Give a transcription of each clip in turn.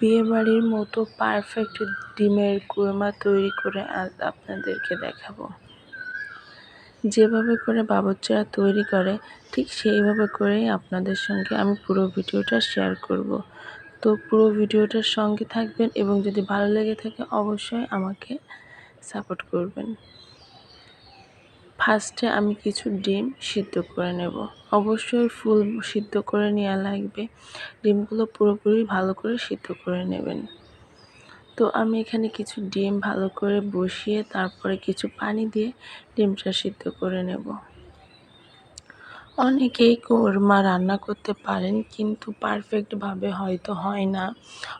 বিয়েবাড়ির মতো পারফেক্ট ডিমের কোরমা তৈরি করে আজ আপনাদেরকে দেখাবো। যেভাবে করে বাবচ্চারা তৈরি করে, ঠিক সেইভাবে করেই আপনাদের সঙ্গে আমি পুরো ভিডিওটা শেয়ার করব। তো পুরো ভিডিওটার সঙ্গে থাকবেন এবং যদি ভালো লেগে থাকে, অবশ্যই আমাকে সাপোর্ট করবেন। ফার্স্টে আমি কিছু ডিম সিদ্ধ করে নেব। অবশ্যই ফুল সিদ্ধ করে নেওয়া লাগবে। ডিমগুলো পুরোপুরি ভালো করে সিদ্ধ করে নেবেন। তো আমি এখানে কিছু ডিম ভালো করে বসিয়ে তারপরে কিছু পানি দিয়ে ডিমটা সিদ্ধ করে নেব। অনেকেই কোরমা রান্না করতে পারেন, কিন্তু পারফেক্টভাবে হয়তো হয় না।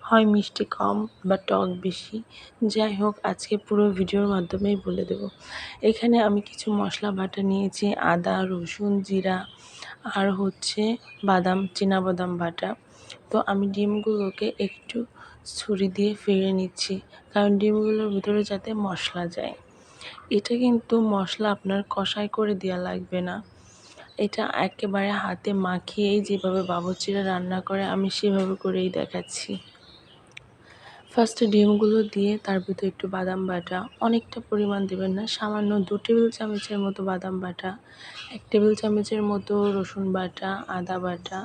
হয় মিষ্টি কম বা টক বেশি। যাই হোক, আজকে পুরো ভিডিওর মাধ্যমেই বলে দেব। এখানে আমি কিছু মশলা বাটা নিয়েছি, আদা, রসুন, জিরা আর হচ্ছে বাদাম বাদাম বাটা। তো আমি ডিমগুলোকে একটু ছুরি দিয়ে ফেড়ে নিচ্ছি, কারণ ডিমগুলোর ভিতরে যাতে মশলা যায়। এটা কিন্তু মশলা আপনার কষাই করে দেওয়া লাগবে না। এটা একেবারে হাতে মাখিয়েই যেভাবে বাবুর্চিরা রান্না করে, আমি সেভাবে করেই দেখাচ্ছি। ফার্স্টে ডিমগুলো দিয়ে তার ভিতরে একটু বাদাম বাটা, অনেকটা পরিমাণ দেবেন না, সামান্য দু টেবিল চামচের মতো বাদাম বাটা, এক টেবিল চামচের মতো রসুন বাটা, আদা বাটা,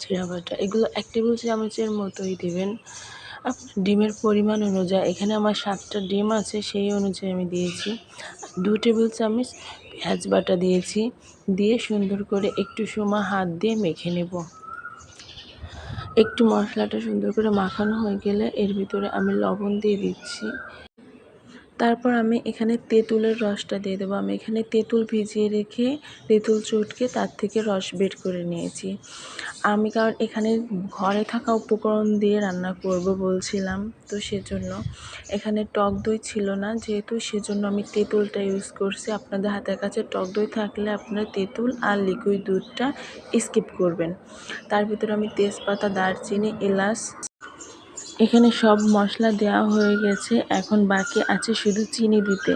জিরা বাটা, এগুলো এক টেবিল চামচের মতোই দেবেন। ডিমের পরিমাণ অনুযায়ী, এখানে আমার সাতটা ডিম আছে, সেই অনুযায়ী আমি দিয়েছি। দু টেবিল চামচ পেঁয়াজ বাটা দিয়েছি, দিয়ে সুন্দর করে একটু সময় হাত দিয়ে মেখে নেব। একটু মশলাটা সুন্দর করে মাখানো হয়ে গেলে এর ভিতরে আমি লবণ দিয়ে দিচ্ছি। তারপর আমি এখানে তেঁতুলের রসটা দিয়ে দেবো। আমি এখানে তেঁতুল ভিজিয়ে রেখে, তেঁতুল চটকে তার থেকে রস বের করে নিয়েছি। আমি কারণ এখানে ঘরে থাকা উপকরণ দিয়ে রান্না করব বলছিলাম, তো সেজন্য। এখানে টক দই ছিল না, যেহেতু সেজন্য আমি তেঁতুলটা ইউজ করছি। আপনাদের হাতের কাছে টক দই থাকলে আপনারা তেঁতুল আর লিকুইড দুধটা স্কিপ করবেন। তার ভিতরে আমি তেজপাতা, দারচিনি, এলাচ এখানে সব মশলা দেওয়া হয়ে গেছে, এখন বাকি আছে শুধু চিনি দিতে।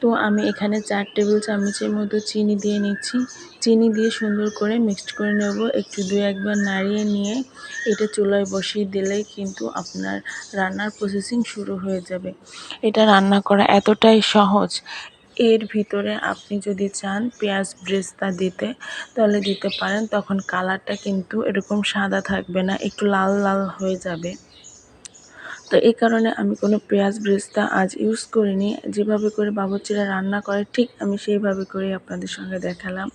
তো আমি এখানে চার টেবিল চামচের মতো চিনি দিয়ে নিচ্ছি। চিনি দিয়ে সুন্দর করে মিক্সড করে নেব, একটু দু একবার নাড়িয়ে নিয়ে এটা চুলায় বসিয়ে দিলেই কিন্তু আপনার রান্নার প্রসেসিং শুরু হয়ে যাবে। এটা রান্না করা এতটাই সহজ। এর ভিতরে আপনি যদি চান পেঁয়াজ ব্রেস্তা দিতে, তাহলে দিতে পারেন। তখন কালারটা কিন্তু এরকম সাদা থাকবে না, একটু লাল লাল হয়ে যাবে। তো এই কারণে আমি কোনো পেঁয়াজ ব্রেস্তা আজ ইউজ করিনি। যেভাবে করে বাবুর্চিরা রান্না করে, ঠিক আমি সেইভাবে করেই আপনাদের সঙ্গে দেখালাম।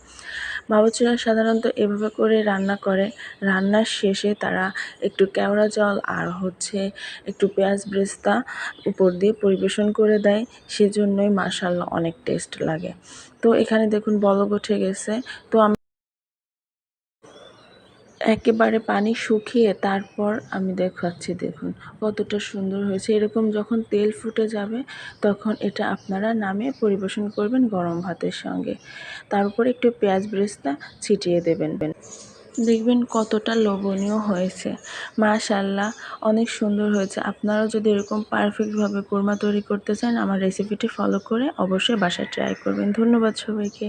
বাবুর্চিরা সাধারণত এভাবে করে রান্না করে। রান্নার শেষে তারা একটু কেওড়া জল আর হচ্ছে একটু পেঁয়াজ ব্রেস্তা উপর দিয়ে পরিবেশন করে দেয়। সেজন্যই মাসাল্লা অনেক টেস্ট লাগে। তো এখানে দেখুন বলক উঠে গেছে। তো আমি একেবারে পানি শুকিয়ে তারপর আমি দেখাচ্ছি, দেখুন কতটা সুন্দর হয়েছে। এরকম যখন তেল ফুটে যাবে, তখন এটা আপনারা নামে পরিবেশন করবেন গরম ভাতের সঙ্গে। তার উপর একটু পেঁয়াজ ব্রেস্তা ছিটিয়ে দেবেন। দেখবেন কতটা লোভনীয় হয়েছে। মাশাল্লাহ অনেক সুন্দর হয়েছে। আপনারাও যদি এরকম পারফেক্টভাবে কোরমা তৈরি করতে চান, আমার রেসিপিটি ফলো করে অবশ্যই বাসায় ট্রাই করবেন। ধন্যবাদ সবাইকে।